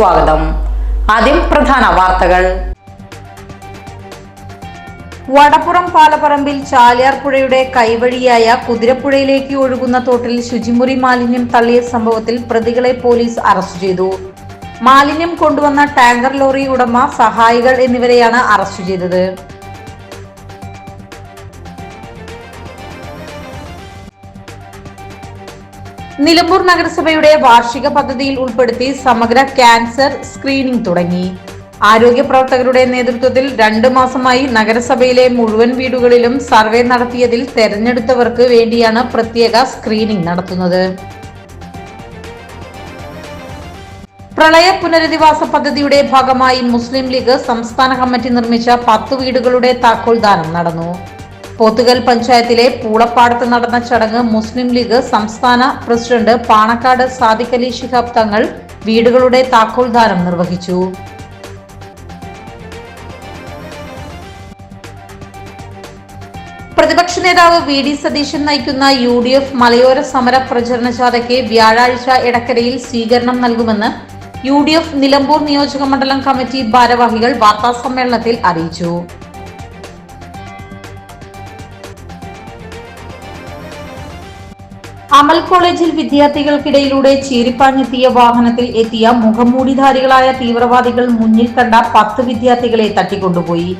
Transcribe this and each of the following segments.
സ്വാഗതം. ആദ്യം പ്രധാന വാർത്തകൾ. വടപ്പുറം പാലപ്പറമ്പിൽ ചാലിയാർ പുഴയുടെ കൈവഴിയായ കുതിരപ്പുഴയിലേക്ക് ഒഴുകുന്ന തോട്ടിൽ ശുചിമുറി മാലിന്യം തള്ളിയ സംഭവത്തിൽ പ്രതികളെ പോലീസ് അറസ്റ്റ് ചെയ്തു. മാലിന്യം കൊണ്ടുവന്ന ടാങ്കർ ലോറി ഉടമ സഹായികൾ എന്നിവരെയാണ് അറസ്റ്റ് ചെയ്തത്. നിലമ്പൂർ നഗരസഭയുടെ വാർഷിക പദ്ധതിയിൽ ഉൾപ്പെടുത്തി സമഗ്ര ക്യാൻസർ സ്ക്രീനിംഗ് തുടങ്ങി. ആരോഗ്യ പ്രവർത്തകരുടെ നേതൃത്വത്തിൽ രണ്ടു മാസമായി നഗരസഭയിലെ മുഴുവൻ വീടുകളിലും സർവേ നടത്തിയതിൽ തെരഞ്ഞെടുത്തവർക്ക് വേണ്ടിയാണ് പ്രത്യേക സ്ക്രീനിംഗ് നടത്തുന്നത്. പ്രളയ പുനരധിവാസ പദ്ധതിയുടെ ഭാഗമായി മുസ്ലിം ലീഗ് സംസ്ഥാന കമ്മിറ്റി നിർമ്മിച്ച പത്ത് വീടുകളുടെ താക്കോൽദാനം നടന്നു. പോത്തുകൽ പഞ്ചായത്തിലെ പൂളപ്പാടത്ത് നടന്ന ചടങ്ങ് മുസ്ലിം ലീഗ് സംസ്ഥാന പ്രസിഡന്റ് പാണക്കാട് സാദിഖ് അലി ശിഹാബ് തങ്ങൾ വീടുകളുടെ താക്കോൽദാനം നിർവഹിച്ചു. പ്രതിപക്ഷ നേതാവ് വി ഡി സതീശൻ നയിക്കുന്ന യു ഡി എഫ് മലയോര സമര പ്രചരണ ജാഥയ്ക്ക് വ്യാഴാഴ്ച ഇടക്കരയിൽ സ്വീകരണം നൽകുമെന്ന് യു ഡി എഫ് നിലമ്പൂർ നിയോജക മണ്ഡലം കമ്മിറ്റി ഭാരവാഹികൾ വാർത്താസമ്മേളനത്തിൽ അറിയിച്ചു. അമൽ കോളേജിൽ വിദ്യാർത്ഥികൾക്കിടയിലൂടെ ചീരിപ്പാഞ്ഞെത്തിയ വാഹനത്തിൽ എത്തിയ മുഖംമൂടിധാരികളായ തീവ്രവാദികൾ മുന്നിൽ കണ്ട പത്ത് വിദ്യാർത്ഥികളെ തട്ടിക്കൊണ്ടുപോയി.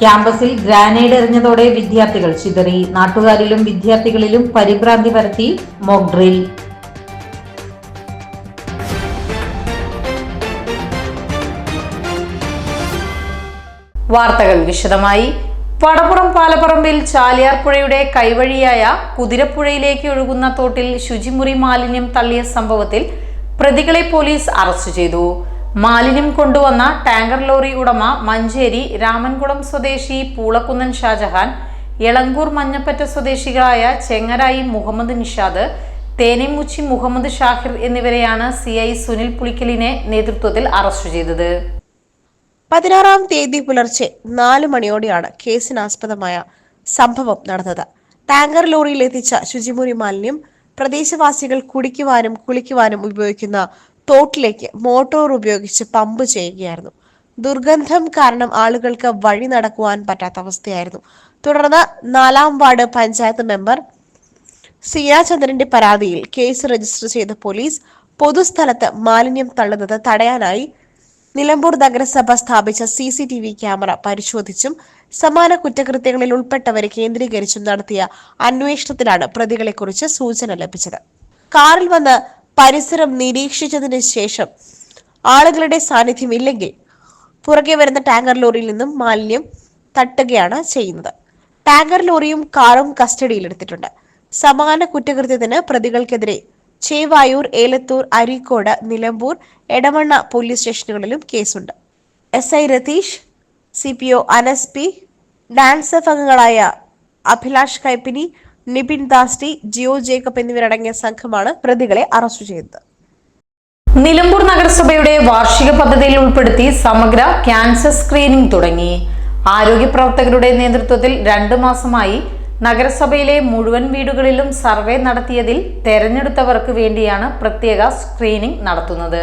ക്യാമ്പസിൽ ഗ്രാനേഡ് എറിഞ്ഞതോടെ വിദ്യാർത്ഥികൾ ചിതറി. നാട്ടുകാരിലും വിദ്യാർത്ഥികളിലും പരിഭ്രാന്തി പരത്തി മോക്ഡ്രിൽ വാർത്തകൾ വിശദമായി. വടപ്പുറം പാലപ്പറമ്പിൽ ചാലിയാർപ്പുഴയുടെ കൈവഴിയായ കുതിരപ്പുഴയിലേക്ക് ഒഴുകുന്ന തോട്ടിൽ ശുചിമുറി മാലിന്യം തള്ളിയ സംഭവത്തിൽ പ്രതികളെ പോലീസ് അറസ്റ്റ് ചെയ്തു. മാലിന്യം കൊണ്ടുവന്ന ടാങ്കർ ലോറി ഉടമ മഞ്ചേരി രാമൻകുളം സ്വദേശി പൂളക്കുന്നൻ ഷാജഹാൻ എളങ്കൂർ മഞ്ഞപ്പറ്റ സ്വദേശികളായ ചെങ്ങരായി മുഹമ്മദ് നിഷാദ് തേനിമുച്ചി മുഹമ്മദ് ഷാഹിർ എന്നിവരെയാണ് സി സുനിൽ പുളിക്കലിനെ നേതൃത്വത്തിൽ അറസ്റ്റ് ചെയ്തത്. പതിനാറാം തീയതി പുലർച്ചെ നാല് മണിയോടെയാണ് കേസിനാസ്പദമായ സംഭവം നടന്നത്. ടാങ്കർ ലോറിയിൽ എത്തിച്ച ശുചിമുറി മാലിന്യം പ്രദേശവാസികൾ കുടിക്കുവാനും കുളിക്കുവാനും ഉപയോഗിക്കുന്ന തോട്ടിലേക്ക് മോട്ടോർ ഉപയോഗിച്ച് പമ്പ് ചെയ്യുകയായിരുന്നു. ദുർഗന്ധം കാരണം ആളുകൾക്ക് വഴി നടക്കുവാൻ പറ്റാത്ത അവസ്ഥയായിരുന്നു. തുടർന്ന് നാലാം വാർഡ് പഞ്ചായത്ത് മെമ്പർ സീനാചന്ദ്രന്റെ പരാതിയിൽ കേസ് രജിസ്റ്റർ ചെയ്ത പോലീസ് പൊതുസ്ഥലത്ത് മാലിന്യം തള്ളുന്നത് തടയാനായി നിലമ്പൂർ നഗരസഭ സ്ഥാപിച്ച C C T V camera പരിശോധിച്ചും സമാന കുറ്റകൃത്യങ്ങളിൽ ഉൾപ്പെട്ടവരെ കേന്ദ്രീകരിച്ചും നടത്തിയ അന്വേഷണത്തിലാണ് പ്രതികളെക്കുറിച്ച് സൂചന ലഭിച്ചത്. കാറിൽ വന്ന് പരിസരം നിരീക്ഷിച്ചതിന് ശേഷം ആളുകളുടെ സാന്നിധ്യം ഇല്ലെങ്കിൽ പുറകെ വരുന്ന ടാങ്കർ ലോറിയിൽ നിന്നും മാലിന്യം തട്ടുകയാണ് ചെയ്യുന്നത്. ടാങ്കർ ലോറിയും കാറും കസ്റ്റഡിയിലെടുത്തിട്ടുണ്ട് സമാന കുറ്റകൃത്യത്തിന് പ്രതികൾക്കെതിരെ ചേവായൂർ ഏലത്തൂർ അരീക്കോട് നിലമ്പൂർ എടമണ്ണ പോലീസ് സ്റ്റേഷനുകളിലും കേസുണ്ട്. S I Ratheesh C P O Anas P DANSAF അംഗങ്ങളായ അഭിലാഷ് കൈപ്പിനി നിപിൻ ദാസ്റ്റി ജിയോ ജേക്കബ് എന്നിവരടങ്ങിയ സംഘമാണ് പ്രതികളെ അറസ്റ്റ് ചെയ്തത്. നിലമ്പൂർ നഗരസഭയുടെ വാർഷിക പദ്ധതിയിൽ ഉൾപ്പെടുത്തി സമഗ്ര ക്യാൻസർ സ്ക്രീനിംഗ് തുടങ്ങി. ആരോഗ്യ പ്രവർത്തകരുടെ നേതൃത്വത്തിൽ രണ്ടു മാസമായി നഗരസഭയിലെ മുഴുവൻ വീടുകളിലും സർവേ നടത്തിയതിൽ തെരഞ്ഞെടുത്തവർക്ക് വേണ്ടിയാണ് പ്രത്യേക സ്ക്രീനിംഗ് നടത്തുന്നത്.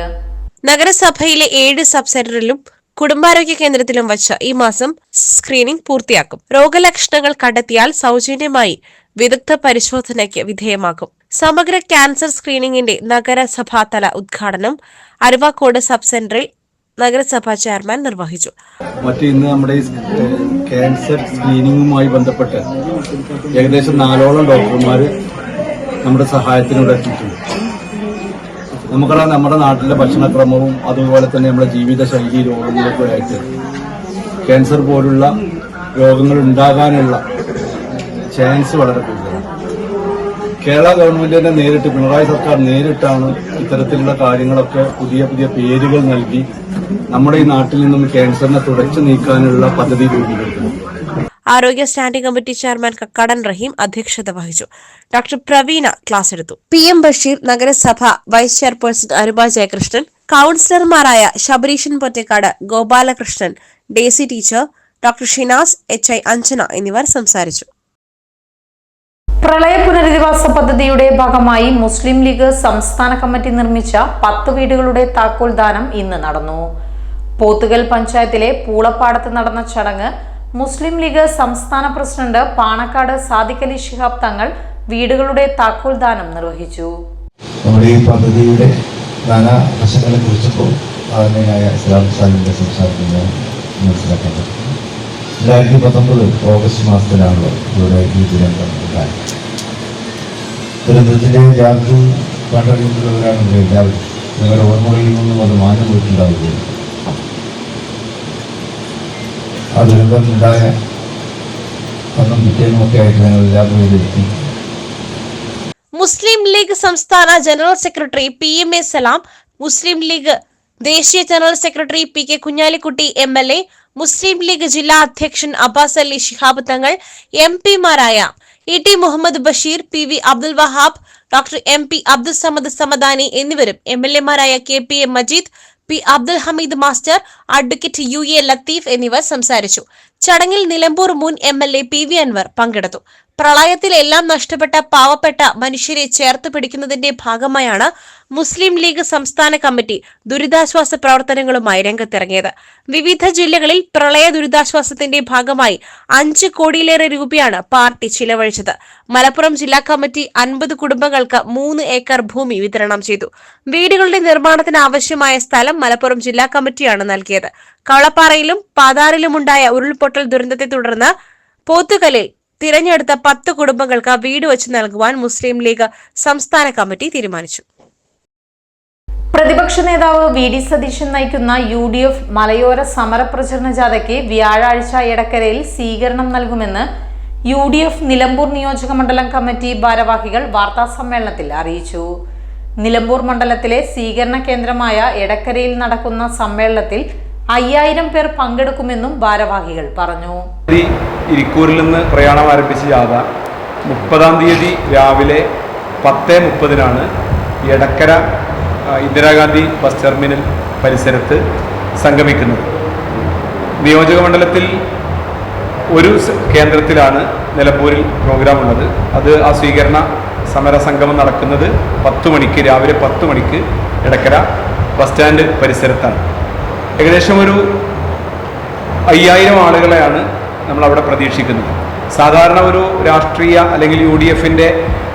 നഗരസഭയിലെ ഏഴ് സബ് സെന്ററിലും കുടുംബാരോഗ്യ കേന്ദ്രത്തിലും വച്ച് ഈ മാസം സ്ക്രീനിംഗ് പൂർത്തിയാക്കും. രോഗലക്ഷണങ്ങൾ കണ്ടെത്തിയാൽ സൗജന്യമായി വിദഗ്ധ പരിശോധനയ്ക്ക് വിധേയമാക്കും. സമഗ്ര ക്യാൻസർ സ്ക്രീനിംഗിന്റെ നഗരസഭാതല ഉദ്ഘാടനം അരുവാക്കോട് സബ് സെന്ററിൽ നഗരസഭാ ചെയർമാൻ നിർവഹിച്ചു. മറ്റ് നമ്മുടെ ക്യാൻസർ സ്ക്രീനിങ്ങുമായി ബന്ധപ്പെട്ട് ഏകദേശം നാലോളം ഡോക്ടർമാർ നമ്മുടെ സഹായത്തിനൂടെ എത്തിയിട്ടുണ്ട്. നമുക്കറിയാം നമ്മുടെ നാട്ടിലെ ഭക്ഷണക്രമവും അതുപോലെ തന്നെ നമ്മുടെ ജീവിതശൈലി രോഗങ്ങളൊക്കെ ആയിട്ട് ക്യാൻസർ പോലുള്ള രോഗങ്ങൾ ഉണ്ടാകാനുള്ള ചാൻസ് വളരെ കൂടുതലാണ്. കേരള ഗവൺമെന്റ് തന്നെ നേരിട്ട് പിണറായി സർക്കാർ നേരിട്ടാണ് ഇത്തരത്തിലുള്ള കാര്യങ്ങളൊക്കെ പുതിയ പുതിയ പേരുകൾ നൽകി നമ്മുടെ ഈ നാട്ടിൽ നിന്നും ക്യാൻസറിനെ തുടച്ചു നീക്കാനുള്ള പദ്ധതി രൂപീകരിക്കുന്നത്. ആരോഗ്യ standing committee chairman Kakkadan Raheem അധ്യക്ഷത വഹിച്ചു. ഡോക്ടർ പ്രവീണ ക്ലാസ് എടുത്തു. പി എം ബഷീർ നഗരസഭ വൈസ് ചെയർപേഴ്സൺ അരുമ ജയകൃഷ്ണൻ കൗൺസിലർമാരായ Sabareeshan Pottakkad Gopalakrishnan Daisy teacher doctor Shinas H I Anjana എന്നിവർ സംസാരിച്ചു. പ്രളയ പുനരധിവാസ പദ്ധതിയുടെ ഭാഗമായി മുസ്ലിം ലീഗ് സംസ്ഥാന കമ്മിറ്റി നിർമ്മിച്ച പത്ത് വീടുകളുടെ താക്കോൽ ദാനം ഇന്ന് നടന്നു. പോത്തുകൽ പഞ്ചായത്തിലെ പൂളപ്പാടത്ത് നടന്ന ചടങ്ങ് മുസ്ലിം ലീഗ് സംസ്ഥാന പ്രസിഡന്റ് പാണക്കാട് സാദിഖ് അലി ശിഹാബ് തങ്ങൾ വീടുകളുടെ താക്കോൽ ദാനം നിർവഹിച്ചു. ഈ പദ്ധതിയുടെ നാനാ വശങ്ങളെ കുറിച്ചപ്പോൾ ആത്മീയനായ ഇസ്ലാം രണ്ടായിരത്തി പത്തൊമ്പത് ഓഗസ്റ്റ് മാസത്തിലാണല്ലോ ഇവിടെ ഈ ദുരന്തം ഉണ്ടായത് ദുരന്തത്തിന്റെ ജാതി കണ്ടറിയുന്നവരാണ് എല്ലാവരും. നിങ്ങളുടെ ഓർമ്മകളിൽ നിന്നും അത് മാഞ്ഞു പോയിട്ടുണ്ടാവുകയാണ് ആ ദുരന്തം ഉണ്ടായ അന്നും പിറ്റേന്നുമൊക്കെ ആയിട്ട് ഞങ്ങൾ ഇതിലെത്തി മുസ്ലിം ലീഗ് സംസ്ഥാന general secretary P M A Salam Muslim League ദേശീയ general secretary P K Kunhalikutty M L A Muslim League ജില്ലാ അധ്യക്ഷൻ Abbas Ali Shihab Thangal M പിമാരായ E T Muhammad Basheer P V Abdul Wahab doctor M P Abdul Samad Samadani എന്നിവരും M L എമാരായ K P M Majeed P Abdul Hameed master advocate U A Latheef എന്നിവർ സംസാരിച്ചു. ചടങ്ങിൽ നിലമ്പൂർ മുൻ M L A P V Anvar പങ്കെടുത്തു. പ്രളയത്തിൽ എല്ലാം നഷ്ടപ്പെട്ട പാവപ്പെട്ട മനുഷ്യരെ ചേർത്ത് പിടിക്കുന്നതിന്റെ ഭാഗമായാണ് മുസ്ലിം ലീഗ് സംസ്ഥാന കമ്മിറ്റി ദുരിതാശ്വാസ പ്രവർത്തനങ്ങളുമായി രംഗത്തിറങ്ങിയത്. വിവിധ ജില്ലകളിൽ പ്രളയ ദുരിതാശ്വാസത്തിന്റെ ഭാഗമായി അഞ്ച് കോടിയിലേറെ രൂപയാണ് പാർട്ടി ചിലവഴിച്ചത്. മലപ്പുറം ജില്ലാ കമ്മിറ്റി അൻപത് കുടുംബങ്ങൾക്ക് മൂന്ന് ഏക്കർ ഭൂമി വിതരണം ചെയ്തു. വീടുകളുടെ നിർമ്മാണത്തിന് ആവശ്യമായ സ്ഥലം മലപ്പുറം ജില്ലാ കമ്മിറ്റിയാണ് നൽകിയത്. കളപ്പാറയിലും പാതാറിലുമുണ്ടായ ഉരുൾപൊട്ടൽ ദുരന്തത്തെ തുടർന്ന് പോത്തുകലിൽ തിരഞ്ഞെടുത്ത പത്ത് കുടുംബങ്ങൾക്ക് വീട് വെച്ച് നൽകുവാൻ മുസ്ലിം ലീഗ് സംസ്ഥാന കമ്മിറ്റി തീരുമാനിച്ചു. പ്രതിപക്ഷ നേതാവ് വി ഡി സതീശൻ നയിക്കുന്ന യു ഡി എഫ് മലയോര സമരപ്രചരണ ജാഥയ്ക്ക് വ്യാഴാഴ്ച എടക്കരയിൽ സ്വീകരണം നൽകുമെന്ന് യു ഡി എഫ് നിലമ്പൂർ നിയോജക മണ്ഡലം കമ്മിറ്റി ഭാരവാഹികൾ വാർത്താസമ്മേളനത്തിൽ അറിയിച്ചു. നിലമ്പൂർ മണ്ഡലത്തിലെ സ്വീകരണ കേന്ദ്രമായ എടക്കരയിൽ നടക്കുന്ന സമ്മേളനത്തിൽ അയ്യായിരം പേർ പങ്കെടുക്കുമെന്നും ഭാരവാഹികൾ പറഞ്ഞു. ഇരിക്കൂരിൽ നിന്ന് പ്രയാണം ആരംഭിച്ച ജാഥ മുപ്പതാം തീയതി രാവിലെ പത്ത് മുപ്പതിനാണ് എടക്കര ഇന്ദിരാഗാന്ധി ബസ് ടെർമിനൽ പരിസരത്ത് സംഗമിക്കുന്നത്. നിയോജക മണ്ഡലത്തിൽ ഒരു കേന്ദ്രത്തിലാണ് നിലമ്പൂരിൽ പ്രോഗ്രാം ഉള്ളത് അത് ആ സ്വീകരണ സമര സംഗമം നടക്കുന്നത് പത്ത് മണിക്ക് രാവിലെ പത്ത് മണിക്ക് ഇടക്കര ബസ് സ്റ്റാൻഡ് പരിസരത്താണ്. ഏകദേശം ഒരു അയ്യായിരം ആളുകളെയാണ് നമ്മൾ അവിടെ പ്രതീക്ഷിക്കുന്നത്. സാധാരണ ഒരു രാഷ്ട്രീയ അല്ലെങ്കിൽ യു ഡി എഫിന്റെ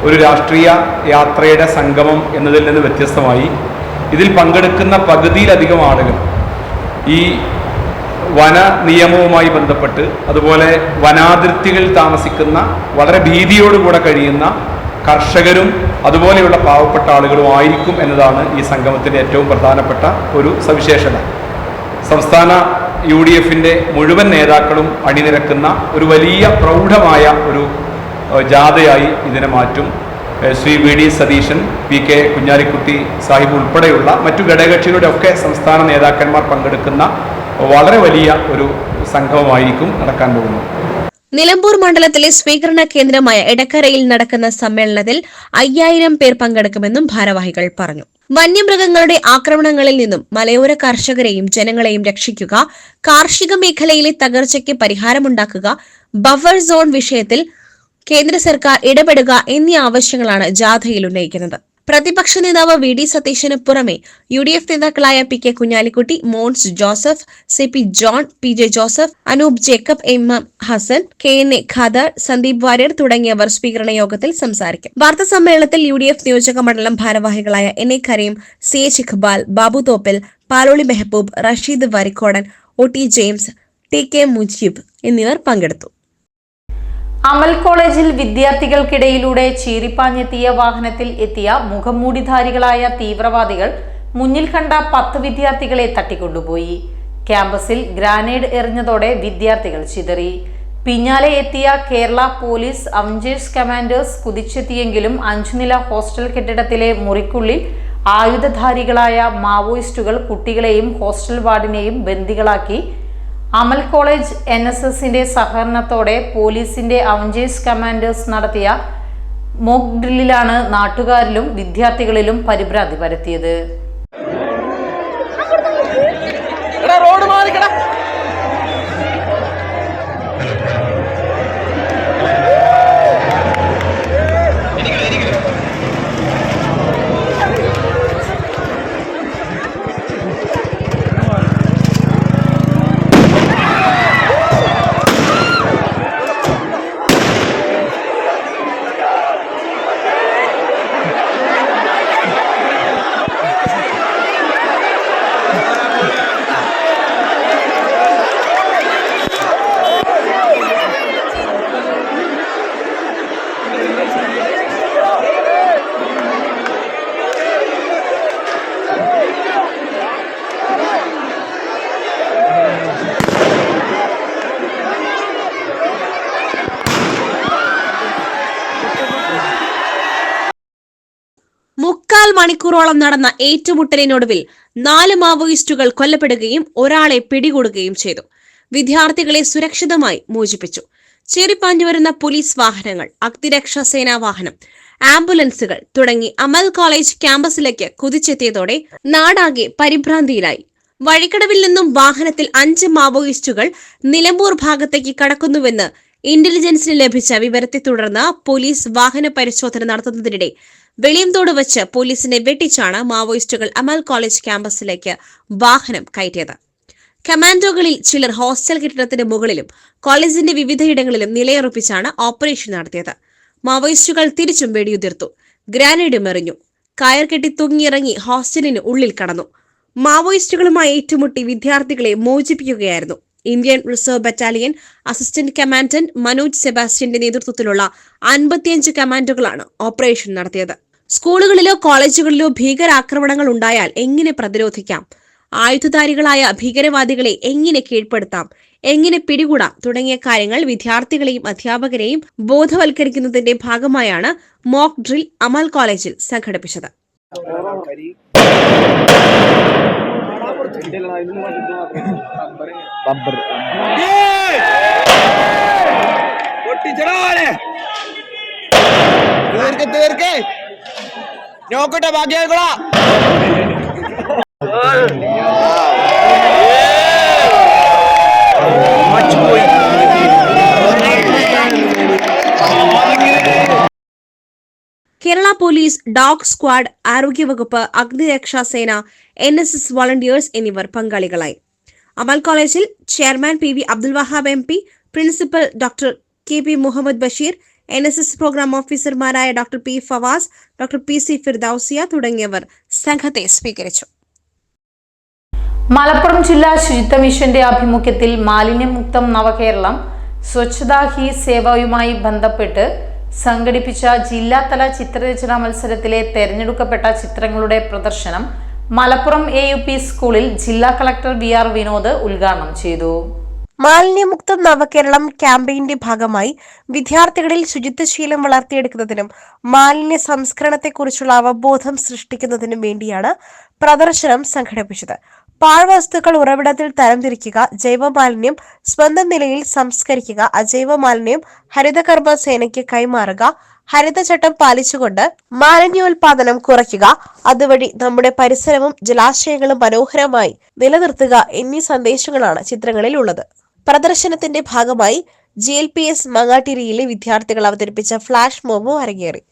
ഒരു രാഷ്ട്രീയ യാത്രയുടെ സംഗമം എന്നതിൽ നിന്ന് വ്യത്യസ്തമായി ഇതിൽ പങ്കെടുക്കുന്ന പകുതിയിലധികം ആളുകൾ ഈ വന നിയമവുമായി ബന്ധപ്പെട്ട് അതുപോലെ വനാതിർത്തികളിൽ താമസിക്കുന്ന വളരെ ഭീതിയോടുകൂടെ കഴിയുന്ന കർഷകരും അതുപോലെയുള്ള പാവപ്പെട്ട ആളുകളും ആയിരിക്കും എന്നതാണ് ഈ സംഗമത്തിന്റെ ഏറ്റവും പ്രധാനപ്പെട്ട ഒരു സവിശേഷത. സംസ്ഥാന യു ഡി എഫിന്റെ മുഴുവൻ നേതാക്കളും അണിനിരക്കുന്ന ഒരു വലിയ പ്രൗഢമായ ഒരു ജാഥയായി ഇതിനെ മാറ്റും. Shri V D Satheesan P K Kunhalikutty Sahib ഉൾപ്പെടെയുള്ള മറ്റു ഘടകകക്ഷികളുടെ ഒക്കെ സംസ്ഥാന നേതാക്കന്മാർ പങ്കെടുക്കുന്ന വളരെ വലിയ ഒരു സംഗമമായിരിക്കും നടക്കാൻ പോകുന്നത്. നിലമ്പൂർ മണ്ഡലത്തിലെ സ്വീകരണ കേന്ദ്രമായ എടക്കരയിൽ നടക്കുന്ന സമ്മേളനത്തിൽ അയ്യായിരം പേർ പങ്കെടുക്കുമെന്നും ഭാരവാഹികൾ പറഞ്ഞു. വന്യമൃഗങ്ങളുടെ ആക്രമണങ്ങളിൽ നിന്നും മലയോര കർഷകരെയും ജനങ്ങളെയും രക്ഷിക്കുക കാർഷിക മേഖലയിലെ തകർച്ചയ്ക്ക് പരിഹാരമുണ്ടാക്കുക ബഫർ സോൺ വിഷയത്തിൽ കേന്ദ്ര സർക്കാർ ഇടപെടുക എന്നീ ആവശ്യങ്ങളാണ് ജാഥയിൽ ഉന്നയിക്കുന്നത്. പ്രതിപക്ഷ നേതാവ് വി ഡി സതീശന് പുറമെ യു ഡി എഫ് നേതാക്കളായ P K Kunhalikutty Mons Joseph C P John P J Joseph Anoop Jacob M M Hassan K N A Khader Sandeep Warrier തുടങ്ങിയവർ സ്വീകരണ യോഗത്തിൽ സംസാരിക്കും. വാർത്താ സമ്മേളനത്തിൽ യു ഡി എഫ് നിയോജക മണ്ഡലം ഭാരവാഹികളായ N A Kareem C H Iqbal Babu Thoppil Paloli Mehboob Rasheed Varikkodan O T James T K Mujeeb എന്നിവർ പങ്കെടുത്തു. അമൽ കോളേജിൽ വിദ്യാർത്ഥികൾക്കിടയിലൂടെ ചീറിപ്പാഞ്ഞെത്തിയ വാഹനത്തിൽ എത്തിയ മുഖംമൂടിധാരികളായ തീവ്രവാദികൾ മുന്നിൽ കണ്ട പത്ത് വിദ്യാർത്ഥികളെ തട്ടിക്കൊണ്ടുപോയി. ക്യാമ്പസിൽ ഗ്രാനേഡ് എറിഞ്ഞതോടെ വിദ്യാർത്ഥികൾ ചിതറി. പിന്നാലെ എത്തിയ കേരള പോലീസ് അവഞ്ചേഴ്സ് കമാൻഡേഴ്സ് കുതിച്ചെത്തിയെങ്കിലും അഞ്ചുനില ഹോസ്റ്റൽ കെട്ടിടത്തിലെ മുറിക്കുള്ളിൽ ആയുധധാരികളായ മാവോയിസ്റ്റുകൾ കുട്ടികളെയും ഹോസ്റ്റൽ വാർഡിനെയും ബന്ദികളാക്കി അമൽ കോളേജ് എൻ എസ് എസിന്റെ സഹകരണത്തോടെ പോലീസിന്റെ അവഞ്ചേഴ്സ് കമാൻഡേഴ്സ് നടത്തിയ മോക്ക് ഡ്രില്ലിലാണ് നാട്ടുകാരിലും വിദ്യാർത്ഥികളിലും പരിഭ്രാന്തി പരത്തിയത്. മണിക്കൂറോളം നടന്ന ഏറ്റുമുട്ടലിനൊടുവിൽ നാല് മാവോയിസ്റ്റുകൾ കൊല്ലപ്പെടുകയും ഒരാളെ പിടികൂടുകയും ചെയ്തു. വിദ്യാർത്ഥികളെ സുരക്ഷിതമായി മോചിപ്പിച്ചു. ചേരിപ്പാഞ്ഞു വരുന്ന പോലീസ് വാഹനങ്ങൾ അഗ്നിരക്ഷാ സേനാ വാഹനം ആംബുലൻസുകൾ തുടങ്ങി അമൽ കോളേജ് ക്യാമ്പസിലേക്ക് കുതിച്ചെത്തിയതോടെ നാടാകെ പരിഭ്രാന്തിയിലായി. വഴിക്കടവിൽ നിന്നും വാഹനത്തിൽ അഞ്ച് മാവോയിസ്റ്റുകൾ നിലമ്പൂർ ഭാഗത്തേക്ക് കടക്കുന്നുവെന്ന് ഇന്റലിജൻസിന് ലഭിച്ച വിവരത്തെ തുടർന്ന് പോലീസ് വാഹന പരിശോധന നടത്തുന്നതിനിടെ വെളിയംതോട് വച്ച് പോലീസിനെ വെട്ടിച്ചാണ് മാവോയിസ്റ്റുകൾ അമൽ കോളേജ് ക്യാമ്പസിലേക്ക് വാഹനം കയറ്റിയത്. കമാൻഡോകളിൽ ചിലർ ഹോസ്റ്റൽ കെട്ടിടത്തിന് മുകളിലും കോളേജിന്റെ വിവിധയിടങ്ങളിലും നിലയുറപ്പിച്ചാണ് ഓപ്പറേഷൻ നടത്തിയത്. മാവോയിസ്റ്റുകൾ തിരിച്ചും വെടിയുതിർത്തു. ഗ്രാനേഡും എറിഞ്ഞു കയർ കെട്ടി തൂങ്ങിയിറങ്ങി ഹോസ്റ്റലിന് ഉള്ളിൽ കടന്നു. മാവോയിസ്റ്റുകളുമായി ഏറ്റുമുട്ടി വിദ്യാർത്ഥികളെ മോചിപ്പിക്കുകയായിരുന്നു. Indian reserve battalion assistant commandant Manoj സെബാസ്റ്റ്യന്റെ നേതൃത്വത്തിലുള്ള അൻപത്തിയഞ്ച് കമാൻഡുകളാണ് ഓപ്പറേഷൻ നടത്തിയത്. സ്കൂളുകളിലോ കോളേജുകളിലോ ഭീകരാക്രമണങ്ങൾ ഉണ്ടായാൽ എങ്ങനെ പ്രതിരോധിക്കാം? ആയുധധാരികളായ ഭീകരവാദികളെ എങ്ങനെ കീഴ്പ്പെടുത്താം? എങ്ങനെ പിടികൂടാം? തുടങ്ങിയ കാര്യങ്ങൾ വിദ്യാർത്ഥികളെയും അധ്യാപകരെയും ബോധവൽക്കരിക്കുന്നതിന്റെ ഭാഗമായാണ് മോക്ക് ഡ്രിൽ അമൽ കോളേജിൽ സംഘടിപ്പിച്ചത്. തീർക്ക് തീർക്ക് നോക്കട്ടെ ഭാഗ്യങ്ങളാ കേരള പോലീസ് ഡോഗ് സ്ക്വാഡ് ആരോഗ്യവകുപ്പ് അഗ്നിരക്ഷാ സേന എൻ എസ് എസ് വളണ്ടിയേഴ്സ് എന്നിവർ പങ്കാളികളായി. അമൽ കോളേജിൽ chairman P V Abdul Wahab M P principal doctor K P Muhammad Basheer N S S program ഓഫീസർമാരായ doctor P Fawas doctor P C Firdousia തുടങ്ങിയവർ സംഘത്തെ സ്വീകരിച്ചു. മലപ്പുറം ജില്ലാ ശുചിത്വ മിഷന്റെ ആഭിമുഖ്യത്തിൽ മാലിന്യമുക്തം നവകേരളം സ്വച്ഛതാ ഹി സേവയുമായി ബന്ധപ്പെട്ട് സംഘടിപ്പിച്ച ജില്ലാതല ചിത്രരചനാ മത്സരത്തിലെ തെരഞ്ഞെടുക്കപ്പെട്ട ചിത്രങ്ങളുടെ പ്രദർശനം മലപ്പുറം എ സ്കൂളിൽ ജില്ലാ കളക്ടർ വി ആർ വിനോദ് ഉദ്ഘാടനം ചെയ്തു. മാലിന്യമുക്തം നവകേരളം ക്യാമ്പയിന്റെ ഭാഗമായി വിദ്യാർത്ഥികളിൽ ശുചിത്വശീലം വളർത്തിയെടുക്കുന്നതിനും മാലിന്യ സംസ്കരണത്തെക്കുറിച്ചുള്ള അവബോധം സൃഷ്ടിക്കുന്നതിനും വേണ്ടിയാണ് പ്രദർശനം സംഘടിപ്പിച്ചത്. പാഴ്വസ്തുക്കൾ ഉറവിടത്തിൽ തരംതിരിക്കുക ജൈവമാലിന്യം സ്വന്തം നിലയിൽ സംസ്കരിക്കുക അജൈവ മാലിന്യം ഹരിതകർമ്മ സേനയ്ക്ക് കൈമാറുക ഹരിതചട്ടം പാലിച്ചുകൊണ്ട് മാലിന്യോൽപാദനം കുറയ്ക്കുക അതുവഴി നമ്മുടെ പരിസരവും ജലാശയങ്ങളും മനോഹരമായി നിലനിർത്തുക എന്നീ സന്ദേശങ്ങളാണ് ചിത്രങ്ങളിൽ ഉള്ളത് പ്രദർശനത്തിന്റെ ഭാഗമായി ജി എൽ പി എസ് മങ്ങാട്ടിരിയിലെ വിദ്യാർത്ഥികൾ അവതരിപ്പിച്ച ഫ്ലാഷ് മോബും അരങ്ങേറി.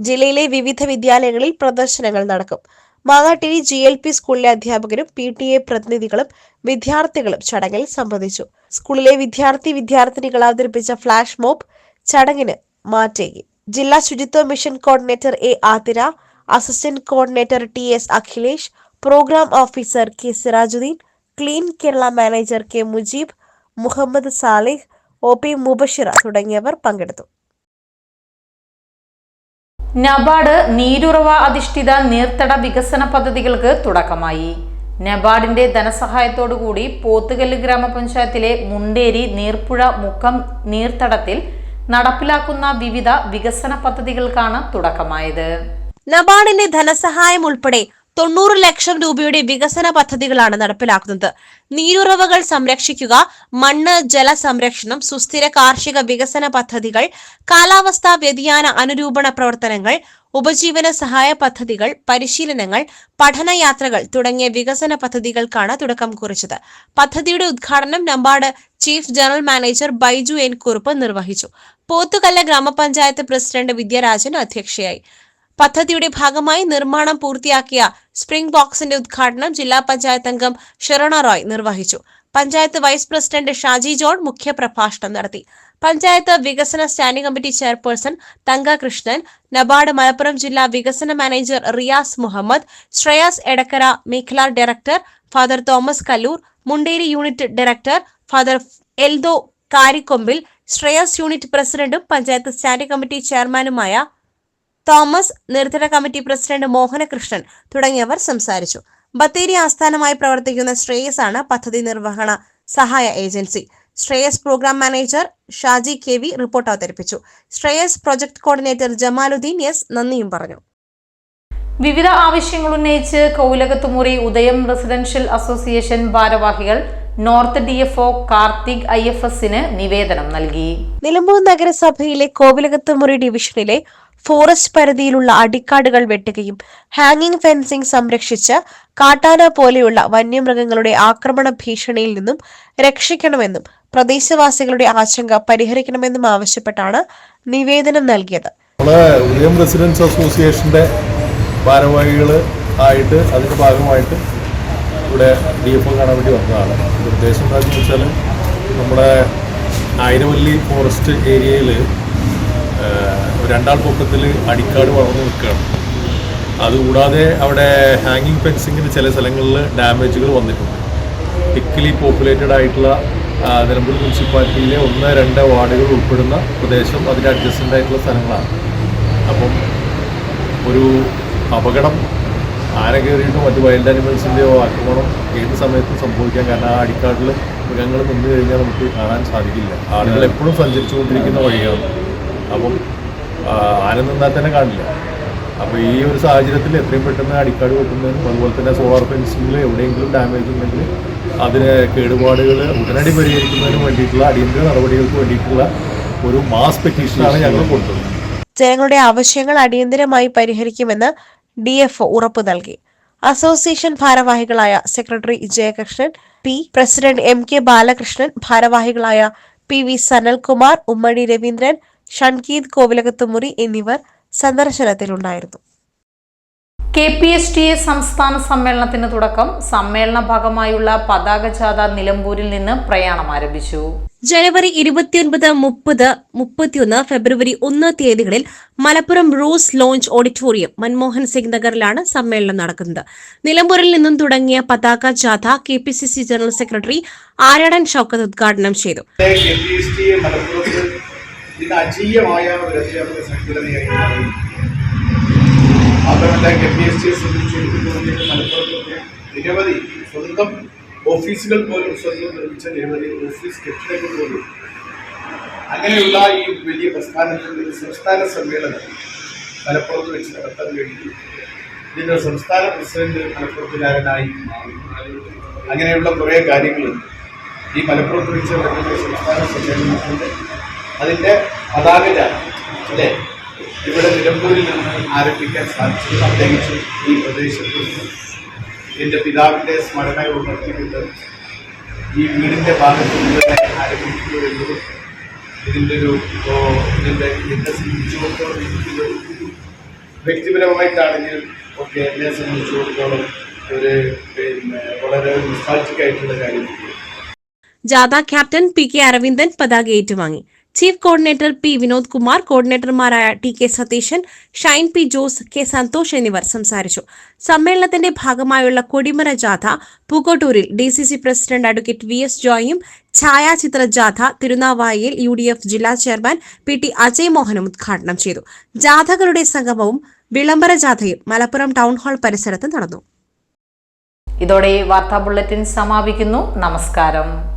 ജില്ലയിലെ വിവിധ വിദ്യാലയങ്ങളിൽ പ്രദർശനങ്ങൾ നടക്കും. മാങ്ങാട്ടിരി ജി എൽ പി സ്കൂളിലെ അധ്യാപകരും പി ടി എ പ്രതിനിധികളും വിദ്യാർത്ഥികളും ചടങ്ങിൽ സംബന്ധിച്ചു. സ്കൂളിലെ വിദ്യാർത്ഥി വിദ്യാർത്ഥിനികൾ അവതരിപ്പിച്ച ഫ്ലാഷ് മോബ് ചടങ്ങിന് മാറ്റേകി. ജില്ലാ ശുചിത്വ mission coordinator A Athira assistant coordinator T S Akhilesh program officer K Sirajuddin clean Kerala manager K Mujeeb Muhammad Salih O P Mubashira തുടങ്ങിയവർ പങ്കെടുത്തു. നബാർഡ് നീരുറവ അധിഷ്ഠിത നീർത്തട വികസന പദ്ധതികൾക്ക് തുടക്കമായി. നബാർഡിന്റെ ധനസഹായത്തോടുകൂടി പോത്തുകല്ല് ഗ്രാമപഞ്ചായത്തിലെ മുണ്ടേരി നീർപ്പുഴ മുക്കം നീർത്തടത്തിൽ നടപ്പിലാക്കുന്ന വിവിധ വികസന പദ്ധതികൾക്കാണ് തുടക്കമായത്. നബാർഡിന്റെ ധനസഹായം ഉൾപ്പെടെ തൊണ്ണൂറ് ലക്ഷം രൂപയുടെ വികസന പദ്ധതികളാണ് നടപ്പിലാക്കുന്നത്. നീരുറവകൾ സംരക്ഷിക്കുക മണ്ണ് ജല സംരക്ഷണം സുസ്ഥിര കാർഷിക വികസന പദ്ധതികൾ കാലാവസ്ഥാ വ്യതിയാന അനുരൂപണ പ്രവർത്തനങ്ങൾ ഉപജീവന സഹായ പദ്ധതികൾ പരിശീലനങ്ങൾ പഠനയാത്രകൾ തുടങ്ങിയ വികസന പദ്ധതികൾക്കാണ് തുടക്കം കുറിച്ചത്. പദ്ധതിയുടെ ഉദ്ഘാടനം NABARD chief general manager Baiju N Kurup നിർവഹിച്ചു. പോത്തുകല്ല ഗ്രാമപഞ്ചായത്ത് പ്രസിഡന്റ് വിദ്യരാജൻ അധ്യക്ഷയായി. പദ്ധതിയുടെ ഭാഗമായി നിർമ്മാണം പൂർത്തിയാക്കിയ സ്പ്രിംഗ് ബോക്സിന്റെ ഉദ്ഘാടനം ജില്ലാ പഞ്ചായത്ത് അംഗം ഷെറോണ റോയ് നിർവഹിച്ചു. Panchayat vice president Shaji John മുഖ്യപ്രഭാഷണം നടത്തി. പഞ്ചായത്ത് വികസന സ്റ്റാൻഡിംഗ് കമ്മിറ്റി ചെയർപേഴ്സൺ തങ്ക കൃഷ്ണൻ നബാർഡ് മലപ്പുറം ജില്ലാ വികസന മാനേജർ റിയാസ് മുഹമ്മദ് ശ്രേയാസ് എടക്കര മേഖലാ director father Thomas Kallur Munderi unit director father Eldho Karikkombil Shreyas unit പ്രസിഡന്റും പഞ്ചായത്ത് സ്റ്റാൻഡിംഗ് കമ്മിറ്റി ചെയർമാനുമായ തോമസ് നിർത്തട കമ്മിറ്റി പ്രസിഡന്റ് മോഹനകൃഷ്ണൻ തുടങ്ങിയവർ സംസാരിച്ചു. ബത്തേരി ആസ്ഥാനമായി പ്രവർത്തിക്കുന്ന ശ്രേയസ് ആണ് പദ്ധതി നിർവഹണ സഹായ agency. Shreyas program manager Shaji K V report അവതരിപ്പിച്ചു. Shreyas project coordinator Jamaluddin S നന്ദിയും പറഞ്ഞു. വിവിധ ആവശ്യങ്ങൾ ഉന്നയിച്ച് കൗലകത്തുമുറി ഉദയം റെസിഡൻഷ്യൽ അസോസിയേഷൻ ഭാരവാഹികൾ north D F O Karthik I F എസിന് നിവേദനം നൽകി. നിലമ്പൂർ നഗരസഭയിലെ കോവിലകത്ത് മുറി ഡിവിഷനിലെ ഫോറസ്റ്റ് പരിധിയിലുള്ള അടിക്കാടുകൾ വെട്ടുകയും ഹാങ്ങിംഗ് ഫെൻസിംഗ് സംരക്ഷിച്ച് കാട്ടാന പോലെയുള്ള വന്യമൃഗങ്ങളുടെ ആക്രമണ ഭീഷണിയിൽ നിന്നും രക്ഷിക്കണമെന്നും പ്രദേശവാസികളുടെ ആശങ്ക പരിഹരിക്കണമെന്നും ആവശ്യപ്പെട്ടാണ് നിവേദനം നൽകിയത്. റെസിഡൻസ് അസോസിയേഷന്റെ ഭാരവാഹികൾ ആയിട്ട് അതിന്റെ ഭാഗമായിട്ട് ഇവിടെ ഡി എഫ് കാണാൻ വേണ്ടി വന്നതാണ്. നിർദ്ദേശം എന്താണെന്ന് വെച്ചാൽ നമ്മുടെ ആയിരവല്ലി ഫോറസ്റ്റ് ഏരിയയിൽ രണ്ടാൾ പൊക്കത്തിൽ അടിക്കാട് വളർന്നു നിൽക്കുകയാണ്. അതുകൂടാതെ അവിടെ ഹാങ്ങിങ് ഫെൻസിങ്ങിന് ചില സ്ഥലങ്ങളിൽ ഡാമേജുകൾ വന്നിട്ടുണ്ട്. തിക്കലി പോപ്പുലേറ്റഡ് ആയിട്ടുള്ള നിലമ്പൂർ മുനിസിപ്പാലിറ്റിയിലെ ഒന്ന് രണ്ട് വാർഡുകൾ ഉൾപ്പെടുന്ന പ്രദേശം അതിന്റെ അഡ്ജസ്റ്റന്റ് ആയിട്ടുള്ള സ്ഥലങ്ങളാണ്. അപ്പം ഒരു അപകടം ആന കയറിയിട്ടോ മറ്റ് വൈൽഡ് ആനിമൽസിന്റെയോ ആക്രമണം ഏത് സമയത്തും സംഭവിക്കാം. കാരണം ആ അടിക്കാട്ടിൽ മൃഗങ്ങൾ നിന്ന് കഴിഞ്ഞാൽ നമുക്ക് കാണാൻ സാധിക്കില്ല. ആളുകൾ എപ്പോഴും സഞ്ചരിച്ചുകൊണ്ടിരിക്കുന്ന വഴിയാണ്. അപ്പം ആന നിന്നാൽ തന്നെ കാണില്ല. അപ്പോൾ ഈ ഒരു സാഹചര്യത്തിൽ എത്രയും പെട്ടെന്ന് അടിക്കാട് വെക്കുന്നതിനും അതുപോലെ തന്നെ സോളാർ ഫെൻസിങ്ങിൽ എവിടെയെങ്കിലും ഡാമേജ് ഉണ്ടെങ്കിൽ അതിന് കേടുപാടുകൾ ഉടനടി പരിഹരിക്കുന്നതിന് വേണ്ടിയിട്ടുള്ള അടിയന്തര നടപടികൾക്ക് വേണ്ടിയിട്ടുള്ള ഒരു മാസ് പെറ്റീഷനാണ് ഞങ്ങൾ കൊടുത്തത് ജനങ്ങളുടെ ആവശ്യങ്ങൾ അടിയന്തരമായി പരിഹരിക്കുമെന്ന് ഡി എഫ് ഉറപ്പു നൽകി. അസോസിയേഷൻ ഭാരവാഹികളായ secretary Jayakrishnan P president M K Balakrishnan ഭാരവാഹികളായ പി വി സനൽകുമാർ ഉമ്മടി രവീന്ദ്രൻ ഷൺകീത് കോവിലകത്തുമുറി എന്നിവർ സന്ദർശനത്തിലുണ്ടായിരുന്നു. K P S T A സംസ്ഥാന സമ്മേളനത്തിന് തുടക്കം സമ്മേളന ഭാഗമായുള്ള പതാക ജാഥ നിലമ്പൂരിൽ നിന്ന് പ്രയാണം ആരംഭിച്ചു. ജനുവരി ഇരുപത്തിയൊൻപത് മുപ്പത് മുപ്പത്തിയൊന്ന് ഫെബ്രുവരി ഒന്ന് തീയതികളിൽ Malappuram rose lounge auditorium Manmohan Singh നഗറിലാണ് സമ്മേളനം നടക്കുന്നത്. നിലമ്പൂരിൽ നിന്നും തുടങ്ങിയ പതാക ജാഥ K P C C general secretary Aryadan Shoukath ഉദ്ഘാടനം ചെയ്തു. അജീയമായ ഒരു അധ്യാപക സംഘടനയായി മാത്രമല്ല കെ പി എസ് ടിയെ സംബന്ധിച്ചിടത്തോളം മലപ്പുറത്തൊക്കെ നിരവധി സ്വന്തം ഓഫീസുകൾ പോലും സ്വന്തം നിർമ്മിച്ച നിരവധി ഓഫീസ് കെട്ടിടങ്ങൾ പോലും അങ്ങനെയുള്ള ഈ വലിയ പ്രസ്ഥാനത്തിന്റെ സംസ്ഥാന സമ്മേളനം മലപ്പുറത്ത് വെച്ച് നടത്താൻ വേണ്ടി ഇതിന്റെ സംസ്ഥാന പ്രസിഡന്റ് മലപ്പുറത്തുകാരനായി. അങ്ങനെയുള്ള കുറേ കാര്യങ്ങളുണ്ട് ഈ മലപ്പുറത്ത് വെച്ച് നടക്കുന്ന സംസ്ഥാന സമ്മേളനത്തിന്റെ അതിന്റെ പതാകജ അല്ലേ ഇവിടെ നിലമ്പൂരിൽ നിന്ന് ആരംഭിക്കാൻ സാധിച്ചു. പ്രത്യേകിച്ച് ഈ പ്രദേശത്ത് എന്റെ പിതാവിന്റെ സ്മരണ ഉണർത്തിക്കൊണ്ട് ഈ വീടിന്റെ ഭാഗത്ത് തന്നെ ആരംഭിക്കുന്നു എന്നതും ഇതിന്റെ ഒരു ഇതിന്റെ എന്നെ സംബന്ധിച്ചിടത്തോളം എനിക്കിത് വ്യക്തിപരമായിട്ടാണെങ്കിൽ ഒക്കെ എന്നെ സംബന്ധിച്ചിടത്തോളം ഒരു പിന്നെ വളരെ നിസ്സാറ്റിക് ആയിട്ടുള്ള കാര്യമാണ് ജാഥ ക്യാപ്റ്റൻ പി കെ അരവിന്ദൻ പതാക ഏറ്റുവാങ്ങി. Chief coordinator P Vinod Kumar കോർഡിനേറ്റർമാരായ T K Satheesan Shine P Jose K Santhosh എന്നിവർ സംസാരിച്ചു. സമ്മേളനത്തിന്റെ ഭാഗമായുള്ള കൊടിമര ജാഥ പൂക്കോട്ടൂരിൽ D C C president advocate V S ജോയും ഛായാചിത്ര ജാഥ തിരുനാവായയിൽ യു ഡി എഫ് ജില്ലാ ചെയർമാൻ പി ടി അജയ് മോഹനും ഉദ്ഘാടനം ചെയ്തു. ജാഥകളുടെ സംഗമവും വിളംബര ജാഥയും മലപ്പുറം ടൗൺ ഹാൾ പരിസരത്ത് നടന്നു. ഇതോടെ വാർത്താ ബുള്ളറ്റിൻ സമാപിക്കുന്നു. നമസ്കാരം.